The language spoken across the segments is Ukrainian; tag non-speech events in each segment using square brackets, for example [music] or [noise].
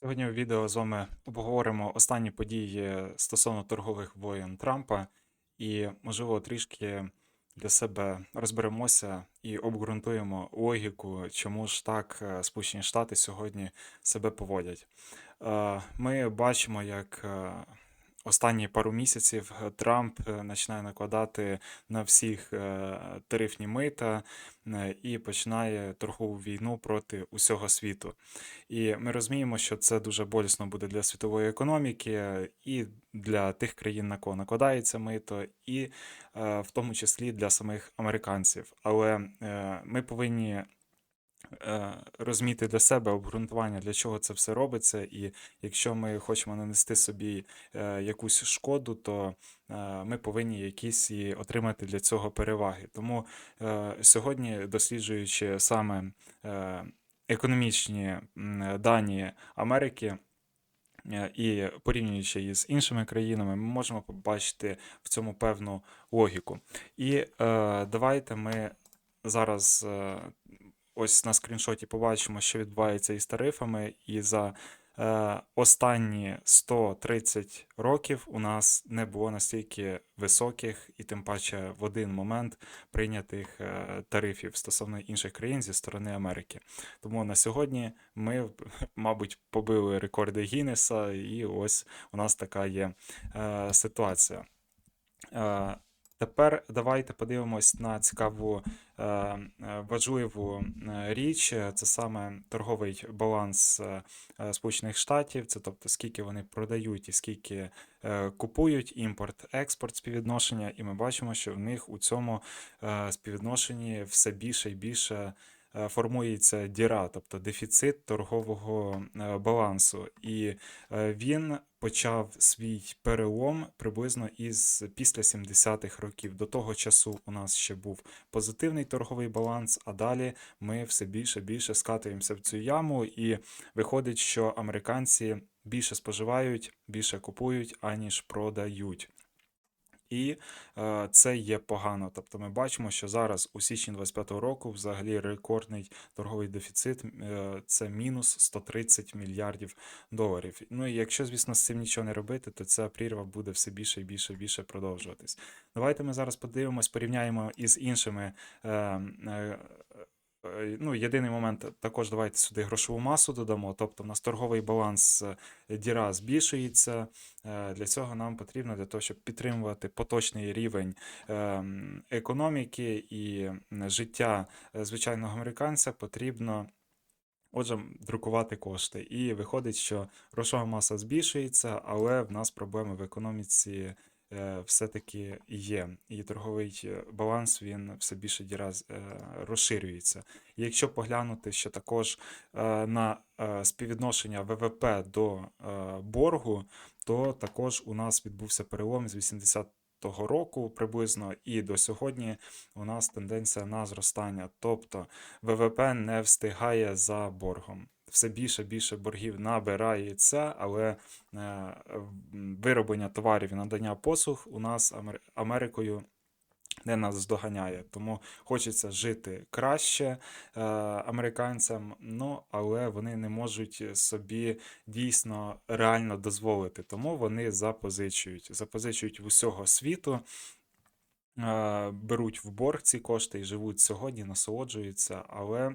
Сьогодні у відео з вами обговоримо останні події стосовно торгових воєн Трампа і, можливо, трішки для себе розберемося і обґрунтуємо логіку, чому ж так е, Сполучені Штати сьогодні себе поводять. Е, Ми бачимо, як е, останні пару місяців Трамп е, починає накладати на всіх е, тарифні мита е, і починає торгову війну проти усього світу. І ми розуміємо, що це дуже болісно буде для світової економіки і для тих країн, на кого накладається мито, і е, в тому числі для самих американців. Але е, ми повинні е, розуміти для себе обґрунтування, для чого це все робиться. І якщо ми хочемо нанести собі е, якусь шкоду, то е, ми повинні якісь і отримати для цього переваги. Тому е, сьогодні, досліджуючи саме е, економічні дані Америки. е, І порівнюючи її з іншими країнами, ми можемо побачити в цьому певну логіку. І е, давайте ми зараз е, ось на скріншоті побачимо, що відбувається із тарифами, і за е, останні 130 років у нас не було настільки високих і тим паче в один момент прийнятих е, тарифів стосовно інших країн зі сторони Америки. Тому на сьогодні ми, [laughs] мабуть, побили рекорди Гіннеса, і ось у нас така є е, ситуація. Е, Тепер давайте подивимось на цікаву е, е, важливу е, річ. Це саме торговий баланс Сполучених Штатів, це тобто скільки вони продають і скільки купують, імпорт, експорт співвідношення, і ми бачимо, що в них у цьому співвідношенні все більше і більше формується діра, тобто дефіцит торгового балансу. І він почав свій перелом приблизно із після 70-х років. До того часу у нас ще був позитивний торговий баланс, а далі ми все більше більше скатуємося в цю яму, і виходить, що американці більше споживають, більше купують, аніж продають. І е, це є погано. Тобто ми бачимо, що зараз у січні 25-го року взагалі рекордний торговий дефіцит е, це мінус 130 мільярдів доларів. Ну і якщо, звісно, з цим нічого не робити, то ця прірва буде все більше і більше і більше продовжуватись. Давайте ми зараз подивимось, порівняємо із іншими. Е, е, Ну, єдиний момент, також давайте сюди грошову масу додамо. Тобто, у нас торговий баланс е, діра збільшується. Е, Для цього нам потрібно для того, щоб підтримувати поточний рівень ем, економіки і життя е, звичайного американця, потрібно. Отже, друкувати кошти. І виходить, що грошова маса збільшується, але в нас проблеми в економіці е, все-таки є. І торговий е, баланс він все більше ді раз е, розширюється. І якщо поглянути ще також е, на е, співвідношення ВВП до е, боргу, то також у нас відбувся перелом з 80 того року приблизно і до сьогодні у нас тенденція на зростання. Тобто ВВП не встигає за боргом. Все більше більше боргів набирається, але е, вироблення товарів і надання послуг у нас Амер- Америкою не наздоганяє. Тому хочеться жити краще е, американцям, ну але вони не можуть собі дійсно реально дозволити. Тому вони запозичують. Запозичують в усього світу е, беруть в борг ці кошти і живуть сьогодні, насолоджуються, але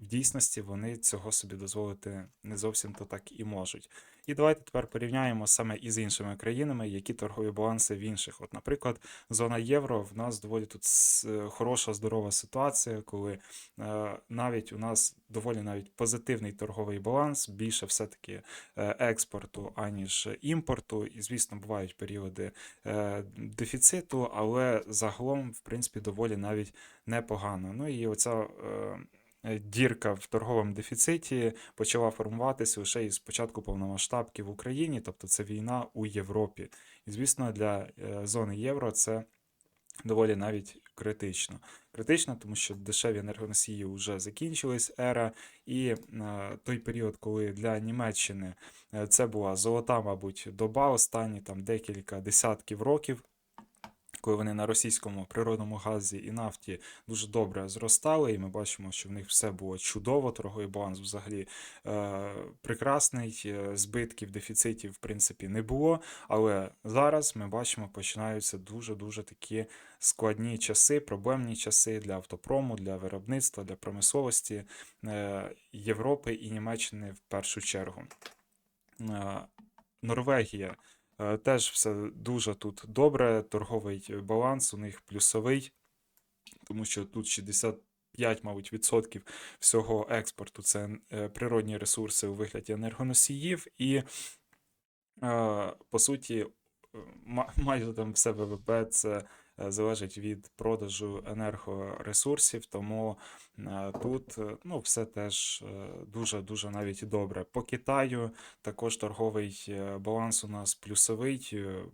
в дійсності вони цього собі дозволити не зовсім то так і можуть. І давайте тепер порівняємо саме із іншими країнами, які торгові баланси в інших. От, наприклад, зона євро в нас доволі тут е, хороша здорова ситуація, коли е, навіть у нас доволі навіть позитивний торговий баланс, більше все-таки е, експорту, аніж імпорту. І, звісно, бувають періоди е, дефіциту, але загалом, в принципі, доволі навіть непогано. Ну і оця е, дірка в торговому дефіциті почала формуватися лише із початку повномасштабки в Україні, тобто це війна у Європі. І, звісно, для е, зони євро це доволі навіть критично. Критично, тому що дешеві енергоносії вже закінчились ера, і е, той період, коли для Німеччини е, це була золота, мабуть, доба, останні там декілька десятків років. Коли вони на російському природному газі і нафті дуже добре зростали, і ми бачимо, що в них все було чудово, торговий баланс взагалі е, прекрасний, е, збитків, дефіцитів, в принципі, не було. Але зараз ми бачимо, починаються дуже-дуже такі складні часи, проблемні часи для автопрому, для виробництва, для промисловості е, Європи і Німеччини в першу чергу. Е, Норвегія теж все дуже тут добре. Торговий баланс у них плюсовий, тому що тут 65, мабуть, відсотків всього експорту це е, природні ресурси у вигляді енергоносіїв, і е, по суті, е, майже там все ВВП це е, залежить від продажу енергоресурсів, тому е, тут е, ну, все теж дуже-дуже навіть добре. По Китаю також торговий е, баланс у нас плюсовий. е,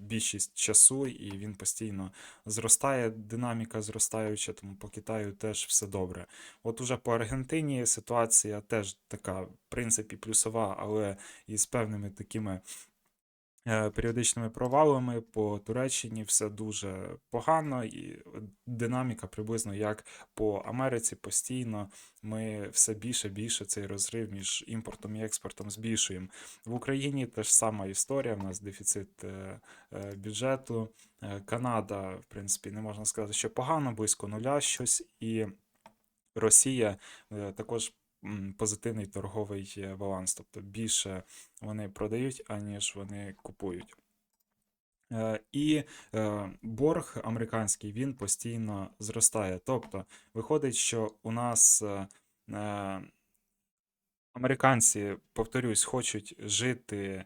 Більшість часу, і він постійно зростає, динаміка зростаюча, тому по Китаю теж все добре. От уже по Аргентині ситуація теж така, в принципі, плюсова, але із певними такими е, періодичними провалами. По Туреччині все дуже погано, і динаміка приблизно як по Америці постійно. Ми все більше більше цей розрив між імпортом і експортом збільшуємо. В Україні теж сама історія. У нас дефіцит е, е, бюджету. Е, Канада, в принципі, не можна сказати, що погано, близько нуля щось, і Росія е, також позитивний торговий е, баланс, тобто більше вони продають, аніж вони купують. Е, І е, борг американський він постійно зростає. Тобто, виходить, що у нас американці, повторюсь, хочуть жити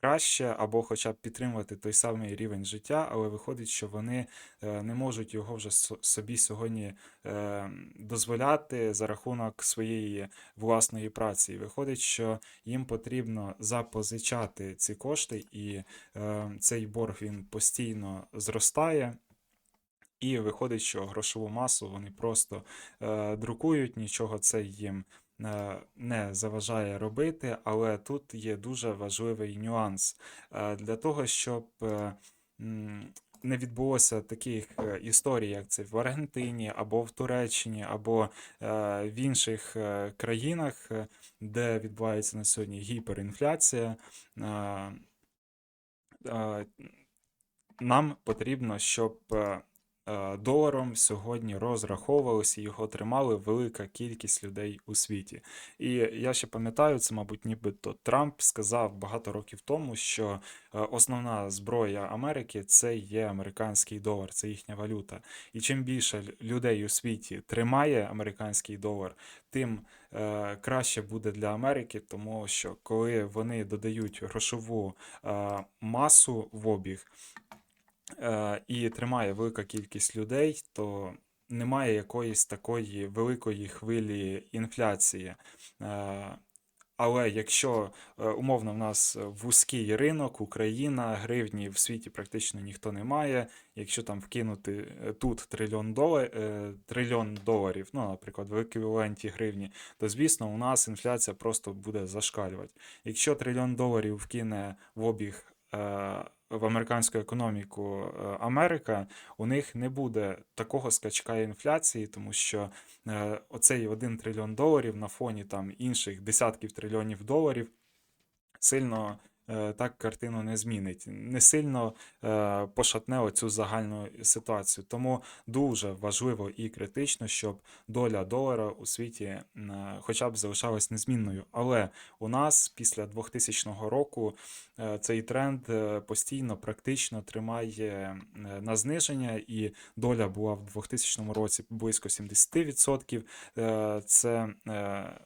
краще або хоча б підтримувати той самий рівень життя, але виходить, що вони е, не можуть його вже собі сьогодні е, дозволяти за рахунок своєї власної праці. І виходить, що їм потрібно запозичати ці кошти, і е, цей борг він постійно зростає. І виходить, що грошову масу вони просто е, друкують, нічого це їм не заважає робити, але тут є дуже важливий нюанс. Е, для того, щоб е, не відбулося таких е, історій, як це в Аргентині, або в Туреччині, або е, в інших е, країнах, е, де відбувається на сьогодні гіперінфляція. е, е, нам потрібно, щоб е, е, доларом сьогодні розраховувалися, його тримали велика кількість людей у світі. І я ще пам'ятаю, це, мабуть, нібито Трамп сказав багато років тому, що е, основна зброя Америки це є американський долар, це їхня валюта. І чим більше людей у світі тримає американський долар, тим е, краще буде для Америки, тому що коли вони додають грошову е, масу в обіг, е, і тримає велика кількість людей, то немає якоїсь такої великої хвилі інфляції. Е, але якщо е, умовно в нас вузький ринок, Україна, гривні в світі практично ніхто не має. Якщо там вкинути е, тут трильйон долар, трильйон доларів, ну, наприклад, в еквіваленті гривні, то звісно у нас інфляція просто буде зашкалювати. Якщо трильйон доларів вкине в обіг е, в американську економіку е, Америка, у них не буде такого скачка інфляції, тому що е, оцей 1 трильйон доларів на фоні там інших десятків трильйонів доларів сильно так картину не змінить, не сильно е, пошатне оцю загальну ситуацію. Тому дуже важливо і критично, щоб доля долара у світі е, хоча б залишалась незмінною. Але у нас після 2000 року е, цей тренд е, постійно практично тримає е, на зниження, і доля була в 2000 році близько 70%. Е, Це е,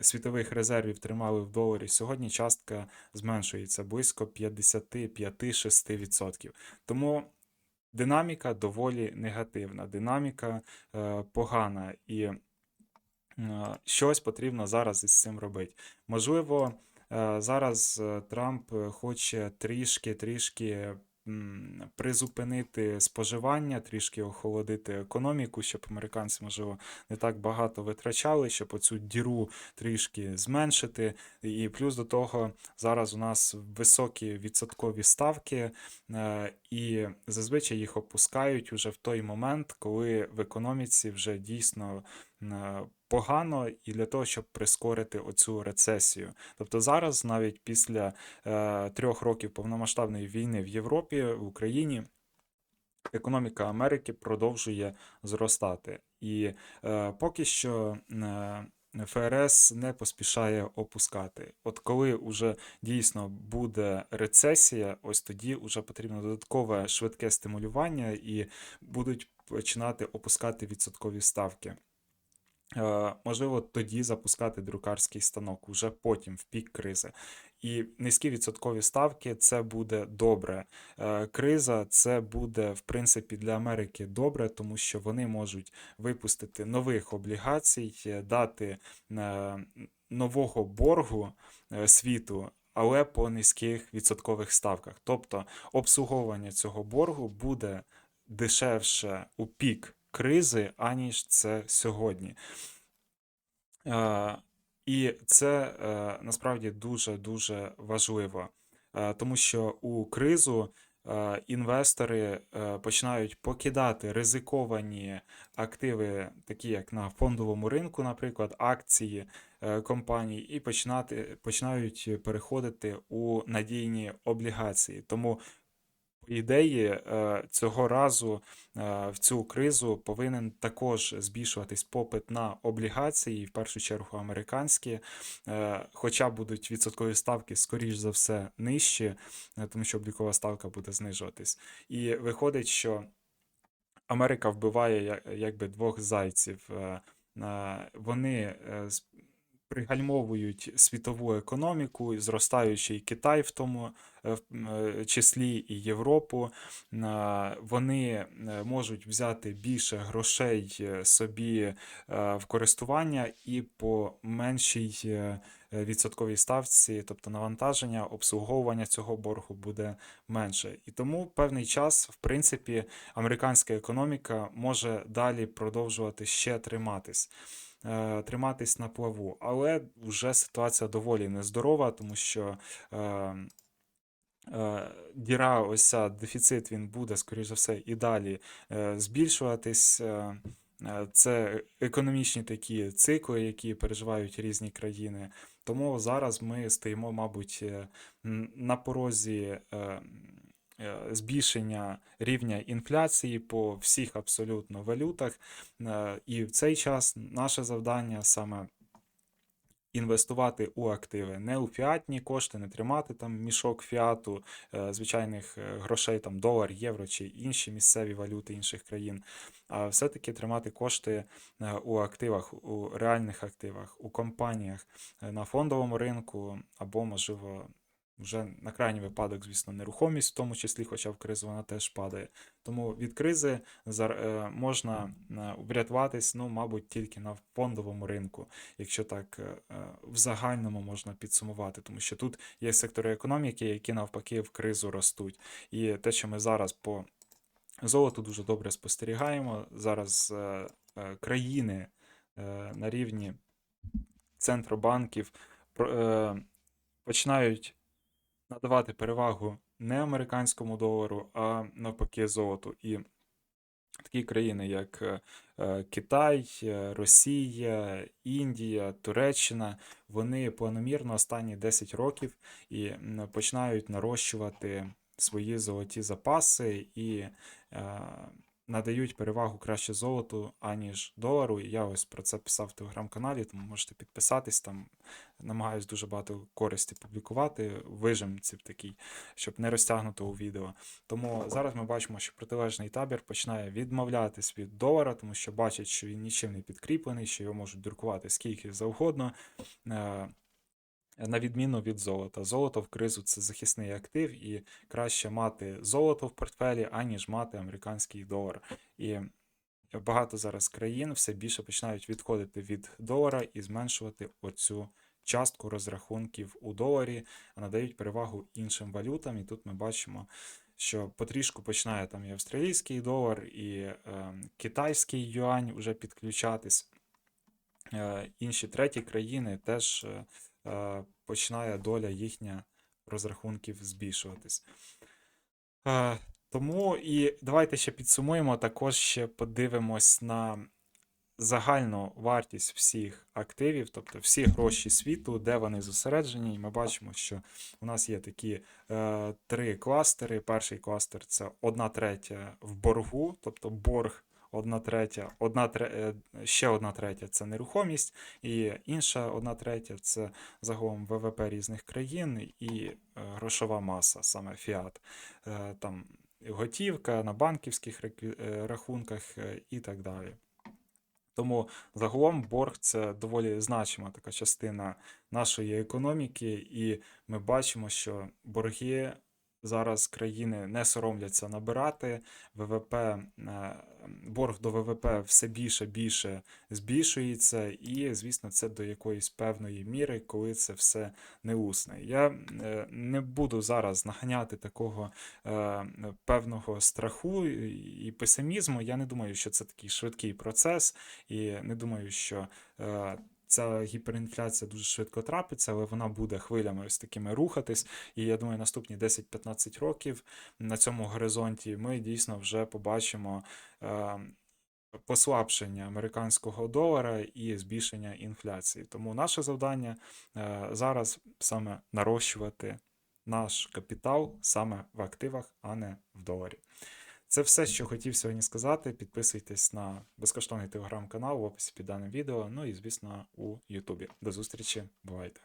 світових резервів тримали в доларі. Сьогодні частка зменшується близько 55-6%. Тому динаміка доволі негативна, динаміка е, погана, і е, щось потрібно зараз із цим робити. Можливо, е, зараз Трамп хоче трішки-трішки м, призупинити споживання, трішки охолодити економіку, щоб американці, можливо, не так багато витрачали, щоб оцю діру трішки зменшити. І плюс до того, зараз у нас високі відсоткові ставки, е, і зазвичай їх опускають уже в той момент, коли в економіці вже дійсно е, погано, і для того, щоб прискорити оцю рецесію. Тобто зараз, навіть після е, трьох років повномасштабної війни в Європі, в Україні. Економіка Америки продовжує зростати, і е, поки що е, ФРС не поспішає опускати. От коли вже дійсно буде рецесія, ось тоді вже потрібно додаткове швидке стимулювання і будуть починати опускати відсоткові ставки. Е, Можливо, тоді запускати друкарський станок уже потім, в пік кризи. І низькі відсоткові ставки це буде добре. Е, Криза це буде, в принципі, для Америки добре, тому що вони можуть випустити нових облігацій, е, дати нового боргу світу. Але по низьких відсоткових ставках. Тобто обслуговування цього боргу буде дешевше у пік кризи, аніж це сьогодні. Е, І це е, насправді дуже-дуже важливо, Е, тому що у кризу інвестори починають покидати ризиковані активи, такі як на фондовому ринку, наприклад, акції компаній, і починати, починають переходити у надійні облігації. Тому по ідеї, е, цього разу е, в цю кризу повинен також збільшуватись попит на облігації, в першу чергу американські, е, хоча будуть відсоткові ставки, скоріш за все, нижчі, тому що облікова ставка буде знижуватись. І виходить, що Америка вбиває якби двох зайців. Вони пригальмовують світову економіку, зростаючий Китай в тому е, е, числі і Європу. Е, Вони можуть взяти більше грошей собі в користування і по меншій відсотковій ставці, тобто навантаження, обслуговування цього боргу буде менше. І тому певний час, в принципі, американська економіка може далі продовжувати ще триматись. Е, Триматись на плаву, але вже ситуація доволі нездорова, тому що е, е, діра, ось дефіцит, він буде, скоріш за все, і далі збільшуватись. Це економічні такі цикли, які переживають різні країни. Тому зараз ми стоїмо, мабуть, на порозі збільшення рівня інфляції по всіх абсолютно валютах. Е, І в цей час наше завдання саме інвестувати у активи, не у фіатні кошти, не тримати там мішок фіату, е, звичайних е, грошей, там долар, євро чи інші місцеві валюти інших країн, а все-таки тримати кошти е, у активах, у реальних активах, у компаніях е, на фондовому ринку або, можливо, вже на крайній випадок, звісно, нерухомість, в тому числі, хоча в кризу вона теж падає. Тому від кризи е, можна е, врятуватись, ну, мабуть, тільки на фондовому ринку, якщо так е, в загальному можна підсумувати, тому що тут є сектори економіки, які навпаки в кризу ростуть. І те, що ми зараз по золоту дуже добре спостерігаємо, зараз країни на рівні центробанків починають надавати перевагу не американському долару, а навпаки золоту. І такі країни, як е, е, Китай, е, Росія, Індія, Туреччина, вони планомірно останні 10 років і починають нарощувати свої золоті запаси і надають перевагу краще золоту, аніж долару. Я ось про це писав в телеграм-каналі, тому можете підписатись там. Намагаюсь дуже багато користі публікувати, вижимців такий, щоб не розтягнути у відео. Тому зараз ми бачимо, що протилежний табір починає відмовлятись від долара, тому що бачать, що він нічим не підкріплений, що його можуть друкувати скільки завгодно. На відміну від золота. Золото в кризу це захисний актив, і краще мати золото в портфелі, аніж мати американський долар. І багато зараз країн все більше починають відходити від долара і зменшувати оцю частку розрахунків у доларі, а надають перевагу іншим валютам. І тут ми бачимо, що потрішку починає там і австралійський долар, і е, китайський юань вже підключатись. Е, інші треті країни теж е, починає доля їхня розрахунків збільшуватись. Е, тому і давайте ще підсумуємо, також ще подивимось на загальну вартість всіх активів, тобто всі гроші світу, де вони зосереджені. І ми бачимо, що у нас є такі е, три кластери. Перший кластер це одна третя в боргу, тобто борг. Одна третя, одна тре, е, ще одна третя це нерухомість, і інша одна третя це загалом ВВП різних країн і е, грошова маса, саме фіат. Е, Там готівка на банківських рахунках і так далі. Тому загалом борг це доволі значима така частина нашої економіки, і ми бачимо, що борги зараз країни не соромляться набирати. ВВП, е, борг до ВВП все більше більше збільшується, і, звісно, це до якоїсь певної міри, коли це все не усне. Я е, не буду зараз наганяти такого е, певного страху і песимізму. Я не думаю, що це такий швидкий процес, і не думаю, що ця гіперінфляція дуже швидко трапиться, але вона буде хвилями ось такими рухатись. І я думаю, наступні 10-15 років на цьому горизонті ми дійсно вже побачимо. Е, Послабшення американського долара і збільшення інфляції. Тому наше завдання е, зараз саме нарощувати наш капітал саме в активах, а не в доларі. Це все, що хотів сьогодні сказати. Підписуйтесь на безкоштовний телеграм-канал в описі під даним відео. Ну і, звісно, у Ютубі. До зустрічі, бувайте!